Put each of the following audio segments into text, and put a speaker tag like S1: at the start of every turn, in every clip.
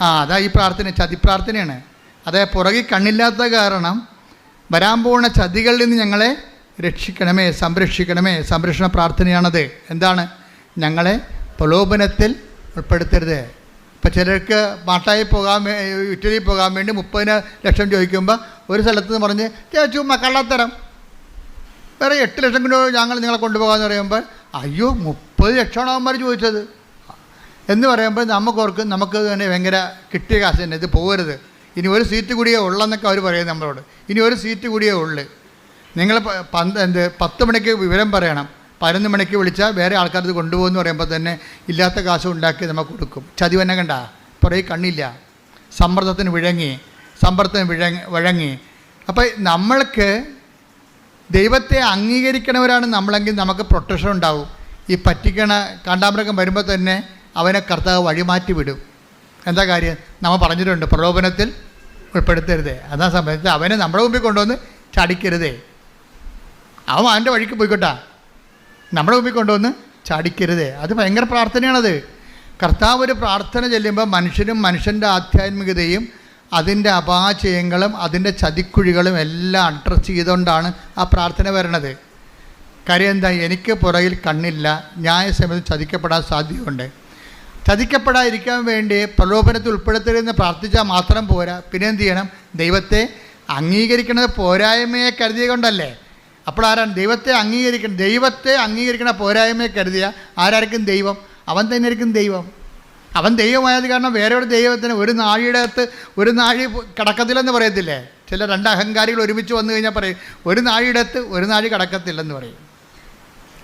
S1: ആ അതാ ഈ പ്രാർത്ഥന ചതി പ്രാർത്ഥനയാണ്. അതെ പുറകിൽ കണ്ണില്ലാത്ത കാരണം വരാൻ പോകുന്ന ചതികളിൽ നിന്ന് ഞങ്ങളെ രക്ഷിക്കണമേ സംരക്ഷിക്കണമേ. സംരക്ഷണ പ്രാർത്ഥനയാണത്. എന്താണ്? ഞങ്ങളെ പ്രലോഭനത്തിൽ ഉൾപ്പെടുത്തരുത്. ഇപ്പം ചിലർക്ക് മാട്ടായി പോകാൻ ഇറ്റലിയിൽ ഇറ്റലി പോകാൻ വേണ്ടി മുപ്പതിന് ലക്ഷം ചോദിക്കുമ്പോൾ ഒരു സ്ഥലത്ത് നിന്ന് പറഞ്ഞ് ചേച്ചു കള്ളത്തരം. വേറെ എട്ട് ലക്ഷം കിലോ ഞങ്ങൾ നിങ്ങളെ കൊണ്ടുപോകാമെന്ന് പറയുമ്പോൾ അയ്യോ മുപ്പത് ലക്ഷമാണ് അവന്മാർ ചോദിച്ചത്? എന്ന് പറയുമ്പോൾ നമുക്ക് ഓർക്കും നമുക്ക് തന്നെ ഭയങ്കര കിട്ടിയ കാശ് തന്നെ. ഇത് പോകരുത്. ഇനി ഒരു സീറ്റ് കൂടിയേ ഉള്ളെന്നൊക്കെ അവർ പറയും നമ്മളോട്. ഇനി ഒരു സീറ്റ് കൂടിയേ ഉള്ളു. നിങ്ങൾ പന്ത് എന്ത് പത്ത് മണിക്ക് വിവരം പറയണം. പതിനൊന്ന് മണിക്ക് വിളിച്ചാൽ വേറെ ആൾക്കാർ ഇത് കൊണ്ടുപോകുമെന്ന് പറയുമ്പോൾ തന്നെ ഇല്ലാത്ത കാശ് ഉണ്ടാക്കി നമുക്ക് കൊടുക്കും. ചതി തന്നെ കണ്ട? പുറകെ കണ്ണില്ല. സമ്മർദ്ദത്തിന് വിഴങ്ങി. സമ്മർദ്ദത്തിന് വിഴങ്ങി വഴങ്ങി. അപ്പോൾ നമ്മൾക്ക് ദൈവത്തെ അംഗീകരിക്കണവരാണ് നമ്മളെങ്കിൽ നമുക്ക് പ്രൊട്ടക്ഷൻ ഉണ്ടാവും. ഈ പറ്റിക്കണ കാണ്ടാമൃഗം വരുമ്പോൾ തന്നെ അവനെ കർത്താവ് വഴിമാറ്റി വിടും. എന്താ കാര്യം? നമ്മൾ പറഞ്ഞിട്ടുണ്ട് പ്രലോഭനത്തിൽ ഉൾപ്പെടുത്തരുതേ. അതാ സമയത്ത് അവനെ നമ്മുടെ മുമ്പിൽ കൊണ്ടുവന്ന് ചാടിക്കരുതേ. അവൻ അവന്റെ വഴിക്ക് പോയിക്കോട്ടാ. നമ്മുടെ മുമ്പിൽ കൊണ്ടുവന്ന് ചാടിക്കരുതേ. അത് ഭയങ്കര പ്രാർത്ഥനയാണത്. കർത്താവ് ഒരു പ്രാർത്ഥന ചെല്ലുമ്പോൾ മനുഷ്യനും മനുഷ്യന്റെ ആധ്യാത്മികതയും അതിന്റെ അപാചയങ്ങളും അതിന്റെ ചതിക്കുഴികളും എല്ലാം അഡ്രസ്സ് ചെയ്തുകൊണ്ടാണ് ആ പ്രാർത്ഥന വരണത്. കാര്യം എന്താ? എനിക്ക് പുറകിൽ കണ്ണില്ല. ന്യായസമയത്ത് ചതിക്കപ്പെടാൻ സാധ്യതയുണ്ട്. ചതിക്കപ്പെടാതിരിക്കാൻ വേണ്ടി പ്രലോഭനത്തിൽ ഉൾപ്പെടുത്തരുതെന്ന് പ്രാർത്ഥിച്ചാൽ മാത്രം പോരാ. പിന്നെ എന്ത് ചെയ്യണം? ദൈവത്തെ അംഗീകരിക്കുന്നത് പോരായ്മയെ കരുതിയ കൊണ്ടല്ലേ? അപ്പോൾ ആരാണ് ദൈവത്തെ അംഗീകരിക്കണം ദൈവത്തെ അംഗീകരിക്കണ പോരായ്മയെ കരുതിയ ആരായിരിക്കും ദൈവം? അവൻ തന്നെ ആയിരിക്കും ദൈവം. അവൻ ദൈവമായത് കാരണം വേറെ ഒരു ദൈവത്തിന് ഒരു നാഴിയുടെ അകത്ത് ഒരു നാഴി കിടക്കത്തില്ലെന്ന് പറയത്തില്ലേ? ചില രണ്ട് അഹങ്കാരികൾ ഒരുമിച്ച് വന്നു കഴിഞ്ഞാൽ പറയും ഒരു നാഴിയുടെ അകത്ത് ഒരു നാഴി കിടക്കത്തില്ലെന്ന് പറയും.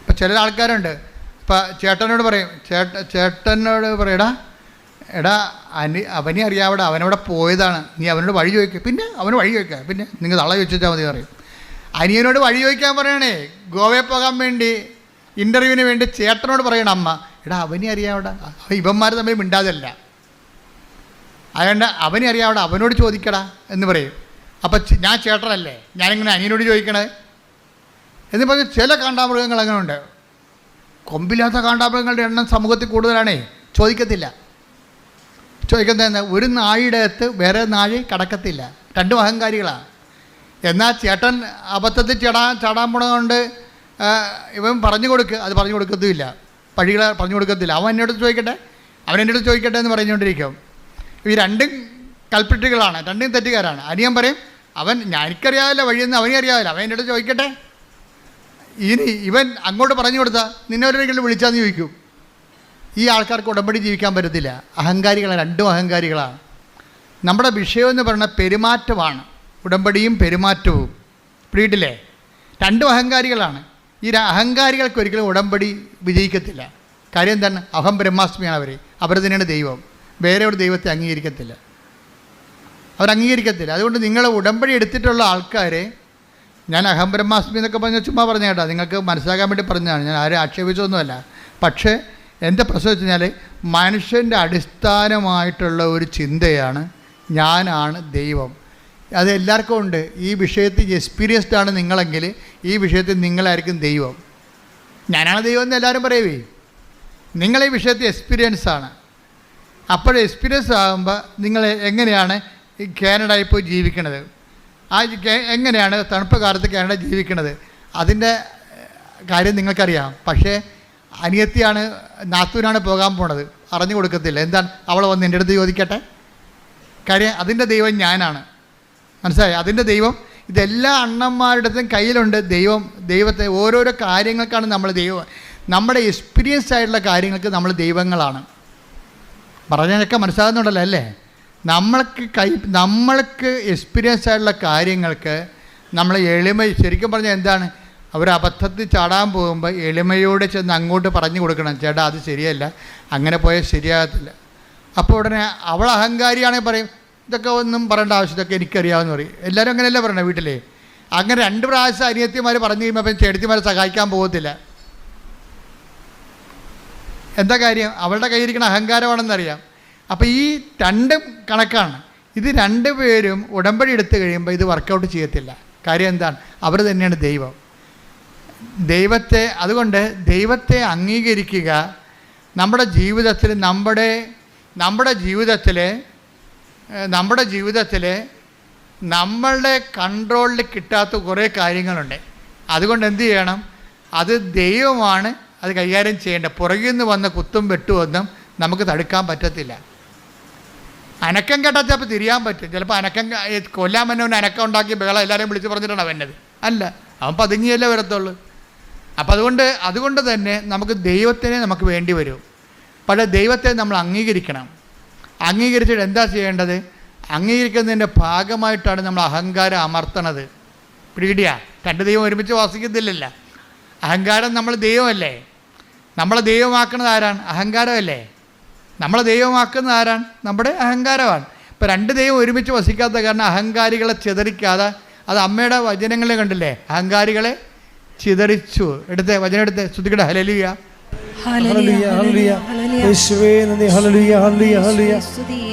S1: ഇപ്പം ചില ആൾക്കാരുണ്ട് ഇപ്പം ചേട്ടനോട് പറയും ചേട്ട ചേട്ടനോട് പറയടാ എടാ അനി അവനെ അറിയാവിടെ അവനവിടെ പോയതാണ് നീ അവനോട് വഴി ചോദിക്കുക പിന്നെ അവന് വഴി ചോദിക്കുക പിന്നെ നിങ്ങൾ തള ചോദിച്ചാൽ മതി പറയും. അനിയനോട് വഴി ചോദിക്കാൻ പറയണേ ഗോവയിൽ പോകാൻ വേണ്ടി ഇന്റർവ്യൂവിന് വേണ്ടി ചേട്ടനോട് പറയണം അമ്മ എടാ അവനെ അറിയാവിടെ ഇവന്മാർ തമ്മിൽ മിണ്ടാതല്ല. അതുകൊണ്ട് അവനെ അറിയാവിടെ അവനോട് ചോദിക്കടാ എന്ന് പറയും. അപ്പം ഞാൻ ചേട്ടനല്ലേ ഞാനിങ്ങനെ അനിയനോട് ചോദിക്കണേ. എന്ന് പറഞ്ഞ് ചില കാണ്ടാമൃഗങ്ങൾ അങ്ങനെ ഉണ്ട് കൊമ്പില്ലാത്ത കാണ്ടാമൃഗങ്ങളുടെ എണ്ണം സമൂഹത്തിൽ കൂടുതലാണേ? ചോദിക്കത്തില്ല. ചോദിക്കുന്നത് ഒരു നാഴിയുടെ അകത്ത് വേറെ നാഴി കടക്കത്തില്ല. രണ്ടും അഹങ്കാരികളാണ് എന്നാൽ ചേട്ടൻ അബദ്ധത്തിൽ ചടാൻ ചാടാൻ പോണതുകൊണ്ട് ഇവൻ പറഞ്ഞു കൊടുക്കുക അത് പറഞ്ഞു കൊടുക്കത്തുമില്ല. പഴികളെ പറഞ്ഞു കൊടുക്കത്തില്ല. അവൻ എന്നോട് ചോദിക്കട്ടെ? അവൻ എന്നോട് ചോദിക്കട്ടെ എന്ന് പറഞ്ഞുകൊണ്ടിരിക്കും. ഈ രണ്ടും കൽപ്പിട്ടുകളാണ് രണ്ടും തെറ്റുകാരാണ്. അനിയൻ പറയും അവൻ ഞാൻ എനിക്കറിയാവില്ല വഴിയെന്ന് അവനെ അറിയാവില്ല അവൻ എന്നോട് ചോദിക്കട്ടെ? ഇനി ഇവൻ അങ്ങോട്ട് പറഞ്ഞു കൊടുത്താൽ നിന്നെ ഒരെങ്കിലും വിളിച്ചാന്ന് ചോദിക്കും. ഈ ആൾക്കാർക്ക് ഉടമ്പടി ജീവിക്കാൻ പറ്റത്തില്ല. അഹങ്കാരികളാണ് രണ്ടും അഹങ്കാരികളാണ് നമ്മുടെ വിഷയം എന്ന് പറയുന്നത് പെരുമാറ്റമാണ്. ഉടമ്പടിയും പെരുമാറ്റവും. പ്രീഡില്ലേ രണ്ടും അഹങ്കാരികളാണ്. ഈ അഹങ്കാരികൾക്ക് ഒരിക്കലും ഉടമ്പടി വിജയിക്കത്തില്ല. കാര്യം തന്നെ അഹം ബ്രഹ്മാസ്മിയാണ് അവർ അവർ തന്നെയാണ് ദൈവം. വേറെ ഒരു ദൈവത്തെ അംഗീകരിക്കത്തില്ല. അവർ അംഗീകരിക്കത്തില്ല അതുകൊണ്ട് നിങ്ങൾ ഉടമ്പടി എടുത്തിട്ടുള്ള ആൾക്കാരെ ഞാൻ അഹം ബ്രഹ്മാസ്മി എന്നൊക്കെ പറഞ്ഞ ചുമ്മാ പറഞ്ഞ കേട്ടോ. നിങ്ങൾക്ക് മനസ്സിലാക്കാൻ വേണ്ടി പറഞ്ഞതാണ്. ഞാൻ ആരും ആക്ഷേപിച്ചൊന്നുമല്ല. പക്ഷേ എന്റെ പ്രശ്നം വെച്ച് കഴിഞ്ഞാൽ മനുഷ്യന്റെ അടിസ്ഥാനമായിട്ടുള്ള ഒരു ചിന്തയാണ് ഞാനാണ് ദൈവം. അത് എല്ലാവർക്കും ഉണ്ട്. ഈ വിഷയത്തിൽ എക്സ്പീരിയൻസ്ഡ് ആണ് നിങ്ങളെങ്കിൽ ഈ വിഷയത്തിൽ നിങ്ങളായിരിക്കും ദൈവം. ഞാനാണ് ദൈവം എന്ന് എല്ലാവരും പറയുവേ. നിങ്ങൾ ഈ വിഷയത്തിൽ എക്സ്പീരിയൻസ് ആണ്. അപ്പോൾ എക്സ്പീരിയൻസ് ആകുമ്പോൾ നിങ്ങൾ എങ്ങനെയാണ് ഈ കാനഡയിൽ പോയി ജീവിക്കണത് ആ എങ്ങനെയാണ് തണുപ്പ് കാലത്ത് കാനഡ ജീവിക്കുന്നത്? അതിന്റെ കാര്യം നിങ്ങൾക്കറിയാം. പക്ഷേ അനിയത്തിയാണ് നാത്തൂരാണ് പോകാൻ പോണത്. അറിഞ്ഞു കൊടുക്കത്തില്ല. എന്താണ്? അവൾ വന്ന് എന്റെ അടുത്ത് ചോദിക്കട്ടെ? കാര്യം അതിന്റെ ദൈവം ഞാനാണ്. മനസ്സിലായി? അതിന്റെ ദൈവം ഇതെല്ലാ അണ്ണന്മാരുടെ കയ്യിലുണ്ട് ദൈവം. ദൈവത്തെ ഓരോരോ കാര്യങ്ങൾക്കാണ് നമ്മൾ ദൈവം. നമ്മുടെ എക്സ്പീരിയൻസ് ആയിട്ടുള്ള കാര്യങ്ങൾക്ക് നമ്മൾ ദൈവങ്ങളാണ്. പറഞ്ഞതൊക്കെ മനസ്സിലാകുന്നുണ്ടല്ലോ അല്ലേ? നമ്മൾക്ക് കൈ നമ്മൾക്ക് എക്സ്പീരിയൻസ് ആയിട്ടുള്ള കാര്യങ്ങൾക്ക് നമ്മൾ എളിമ ശരിക്കും പറഞ്ഞാൽ എന്താണ്? അവർ അബദ്ധത്തിൽ ചാടാൻ പോകുമ്പോൾ എളിമയോടെ ചെന്ന് അങ്ങോട്ട് പറഞ്ഞു കൊടുക്കണം. ചേട്ടാ അത് ശരിയല്ല. അങ്ങനെ പോയാൽ ശരിയാകത്തില്ല. അപ്പോൾ ഉടനെ അവൾ അഹങ്കാരിയാണെങ്കിൽ പറയും ഇതൊക്കെ ഒന്നും പറയേണ്ട ആവശ്യം ഇതൊക്കെ എനിക്കറിയാമെന്ന് പറയും. എല്ലാവരും അങ്ങനെയല്ലേ പറയണേ വീട്ടിലേ? അങ്ങനെ രണ്ട് പ്രാവശ്യം അനിയത്തിമാർ പറഞ്ഞു കഴിയുമ്പോൾ അപ്പം ചേട്ടത്തിമാരെ സഹായിക്കാൻ പോകത്തില്ല. എന്താ കാര്യം? അവളുടെ കയ്യിരിക്കുന്ന അഹങ്കാരമാണെന്നറിയാം. അപ്പോൾ ഈ രണ്ട് കണക്കാണ്. ഇത് രണ്ട് പേരും ഉടമ്പടി എടുത്തു കഴിയുമ്പോൾ ഇത് വർക്കൗട്ട് ചെയ്യത്തില്ല. കാര്യം എന്താണ്? അവർ തന്നെയാണ് ദൈവം. ദൈവത്തെ അതുകൊണ്ട് ദൈവത്തെ അംഗീകരിക്കുക നമ്മുടെ ജീവിതത്തിൽ നമ്മുടെ നമ്മുടെ ജീവിതത്തിൽ നമ്മുടെ ജീവിതത്തിൽ നമ്മളുടെ കൺട്രോളിൽ കിട്ടാത്ത കുറേ കാര്യങ്ങളുണ്ട്. അതുകൊണ്ട് എന്ത് ചെയ്യണം? അത് ദൈവമാണ് അത് കൈകാര്യം ചെയ്യേണ്ടത്. പുറകിൽ നിന്ന് വന്ന കുത്തും വെട്ടുമൊന്നും നമുക്ക് തടുക്കാൻ പറ്റത്തില്ല. അനക്കം കേട്ടാൽ ചിലപ്പോൾ തിരിയാൻ പറ്റും. ചിലപ്പോൾ അനക്കം കൊല്ലാൻ വന്നവൻ അനക്കം ഉണ്ടാക്കി ബഹളം എല്ലാവരെയും വിളിച്ച് പറഞ്ഞിട്ടാണ് വന്നത്. അല്ല അവൻ പതുങ്ങിയല്ലേ വരത്തുള്ളൂ. അപ്പം അതുകൊണ്ട് അതുകൊണ്ട് തന്നെ നമുക്ക് ദൈവത്തിനെ നമുക്ക് വേണ്ടി വരും. പക്ഷേ ദൈവത്തെ നമ്മൾ അംഗീകരിക്കണം. അംഗീകരിച്ചിട്ട് എന്താ ചെയ്യേണ്ടത്? അംഗീകരിക്കുന്നതിന്റെ ഭാഗമായിട്ടാണ് നമ്മൾ അഹങ്കാരം അമർത്തണത്. പിടികിടിയാ രണ്ട് ദൈവം ഒരുമിച്ച് വാസിക്കത്തില്ലല്ല അഹങ്കാരം നമ്മൾ ദൈവമല്ലേ? നമ്മളെ ദൈവമാക്കുന്നത് ആരാണ്? അഹങ്കാരമല്ലേ? നമ്മളെ ദൈവമാക്കുന്നത് ആരാണ്? നമ്മുടെ അഹങ്കാരമാണ്. ഇപ്പം രണ്ട് ദൈവം ഒരുമിച്ച് വസിക്കാത്ത കാരണം അഹങ്കാരികളെ ചിതറിക്കാതെ അത് അമ്മയുടെ വചനങ്ങളെ കണ്ടില്ലേ? അഹങ്കാരികളെ ചിതറിച്ചു. എടുത്തേ വചനം എടുത്തേ. ശ്രുതിക്കട ഹലലിയ
S2: ഹല്ലേലൂയ ഹല്ലേലൂയ. യേശുവേ നന്ദി. ഹല്ലേലൂയ ഹല്ലേലൂയ ഹല്ലേലൂയ.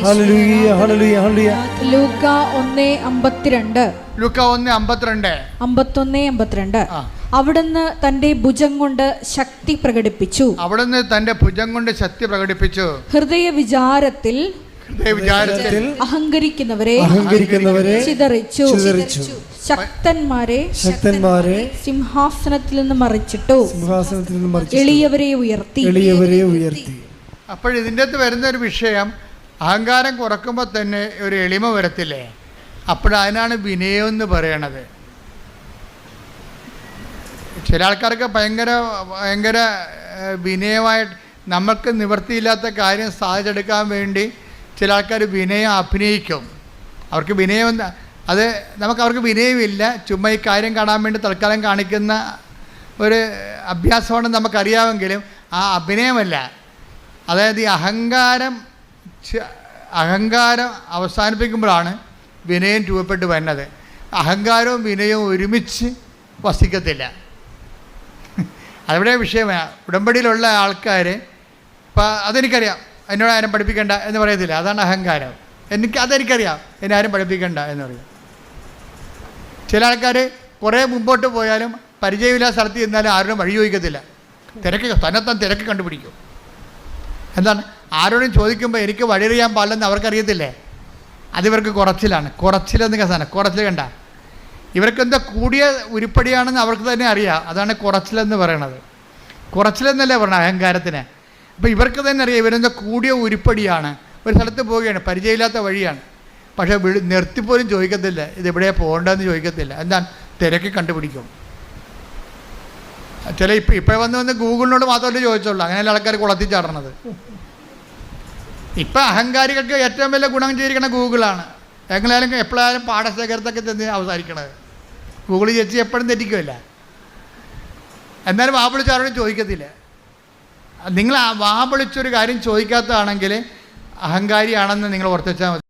S2: ഹല്ലേലൂയ ഹല്ലേലൂയ ഹല്ലേലൂയ.
S3: ലൂക്ക ഒന്ന് അമ്പത്തിരണ്ട്.
S1: ലൂക്ക ഒന്ന് അമ്പത്തിരണ്ട്.
S3: അമ്പത്തൊന്ന് അമ്പത്തിരണ്ട്.
S1: ആ.
S3: അവിടുന്ന് തന്റെ ഭുജം കൊണ്ട് ശക്തി പ്രകടിപ്പിച്ചു.
S1: അവിടുന്ന് തന്റെ ഭുജം കൊണ്ട് ശക്തി പ്രകടിപ്പിച്ചു.
S3: ഹൃദയ വിചാരത്തിൽ
S1: വിചാരത്തിൽ
S3: അഹങ്കരിക്കുന്നവരെ
S2: അഹങ്കരിക്കുന്നവരെ
S3: ചിതറിച്ചു.
S2: ചിതറിച്ചു.
S3: ശക്തന്മാരെ
S2: ശക്തന്മാരെ
S3: സിംഹാസനത്തിൽ നിന്ന് മറിച്ചിട്ടു.
S2: സിംഹാസനത്തിൽ നിന്ന് മറിച്ചു
S3: എളിയവരെ ഉയർത്തി.
S2: എളിയവരെ ഉയർത്തി.
S1: അപ്പോൾ ഇതിന്റെ അകത്ത് വരുന്ന ഒരു വിഷയം അഹങ്കാരം കുറക്കുമ്പോൾ തന്നെ ഒരു എളിമ വരത്തില്ലേ? അപ്പോഴതിനാണ് വിനയം എന്ന് പറയണത്. ചില ആൾക്കാർക്ക് ഭയങ്കര ഭയങ്കര വിനയമായിട്ട് നമുക്ക് നിവൃത്തിയില്ലാത്ത കാര്യം സാധിച്ചെടുക്കാൻ വേണ്ടി ചില ആൾക്കാർ വിനയം അഭിനയിക്കും. അവർക്ക് വിനയം അത് നമുക്ക് അവർക്ക് വിനയമില്ല. ചുമ്മാ ഈ കാര്യം കാണാൻ വേണ്ടി തൽക്കാലം കാണിക്കുന്ന ഒരു അഭ്യാസമാണെന്ന് നമുക്കറിയാമെങ്കിലും ആ അഭിനയമല്ല. അതായത് ഈ അഹങ്കാരം അഹങ്കാരം അവസാനിപ്പിക്കുമ്പോഴാണ് വിനയം രൂപപ്പെട്ട് വരുന്നത്. അഹങ്കാരവും വിനയവും ഒരുമിച്ച് വസിക്കത്തില്ല. അതെവിടെ വിഷയമാണ് ഉടമ്പടിയിലുള്ള ആൾക്കാർ ഇപ്പം അതെനിക്കറിയാം. എന്നോട് ആരും പഠിപ്പിക്കണ്ട എന്ന് പറയത്തില്ല. അതാണ് അഹങ്കാരം. എനിക്ക് അതെനിക്കറിയാം. എന്നെ ആരും പഠിപ്പിക്കണ്ട എന്ന് പറയും. ചില ആൾക്കാർ കുറേ മുമ്പോട്ട് പോയാലും പരിചയമില്ലാത്ത സ്ഥലത്ത് ചെന്നാലും ആരോടും വഴി ചോദിക്കത്തില്ല. തിരക്ക് തന്നെത്താൻ തിരക്ക് കണ്ടുപിടിക്കും. എന്താണ്? ആരോടും ചോദിക്കുമ്പോൾ എനിക്ക് വഴിയറിയാൻ പാടില്ലെന്ന് അവർക്കറിയത്തില്ലേ? അതിവർക്ക് കുറച്ചിലാണ്. കുറച്ചിലെന്ന് സാധനം കുറച്ചിൽ കണ്ട. ഇവർക്കെന്താ കൂടിയ ഉരുപ്പടിയാണെന്ന് അവർക്ക് തന്നെ അറിയാം. അതാണ് കുറച്ചിലെന്ന് പറയണത്. കുറച്ചിലെന്നല്ലേ പറഞ്ഞത് അഹങ്കാരത്തിന്? അപ്പോൾ ഇവർക്ക് തന്നെ അറിയാം ഇവരെന്താ കൂടിയ ഉരുപ്പടിയാണ്. ഒരു സ്ഥലത്ത് പോവുകയാണ് പരിചയമില്ലാത്ത വഴിയാണ്. പക്ഷേ വിളി നിർത്തിപ്പോലും ചോദിക്കത്തില്ല. ഇത് എവിടെയാണ് പോകേണ്ടതെന്ന് ചോദിക്കത്തില്ല. എന്താണ്? തിരക്ക് കണ്ടുപിടിക്കും. ചില ഇപ്പം ഇപ്പം വന്ന് വന്ന് ഗൂഗിളിനോട് മാത്രമല്ലേ ചോദിച്ചുള്ളൂ. അങ്ങനെയല്ല ആൾക്കാർ കുളത്തിച്ചാടണത് ഇപ്പം അഹങ്കാരികൾക്ക് ഏറ്റവും വലിയ ഗുണം ചെയ്തിരിക്കണ ഗൂഗിളാണ്. എങ്ങനെയാലും എപ്പോഴായാലും പാടശേഖരത്തൊക്കെ ചെന്ന് അവസാനിക്കണത്. ഗൂഗിൾ ചേച്ചി എപ്പോഴും തെറ്റിക്കുമല്ല എന്നാലും വാ വിളിച്ചാരോടും ചോദിക്കത്തില്ല. നിങ്ങൾ വാമ്പിളിച്ചൊരു കാര്യം ചോദിക്കാത്തതാണെങ്കിൽ അഹങ്കാരിയാണെന്ന് നിങ്ങൾ ഓർത്തുവെച്ചാൽ മതി.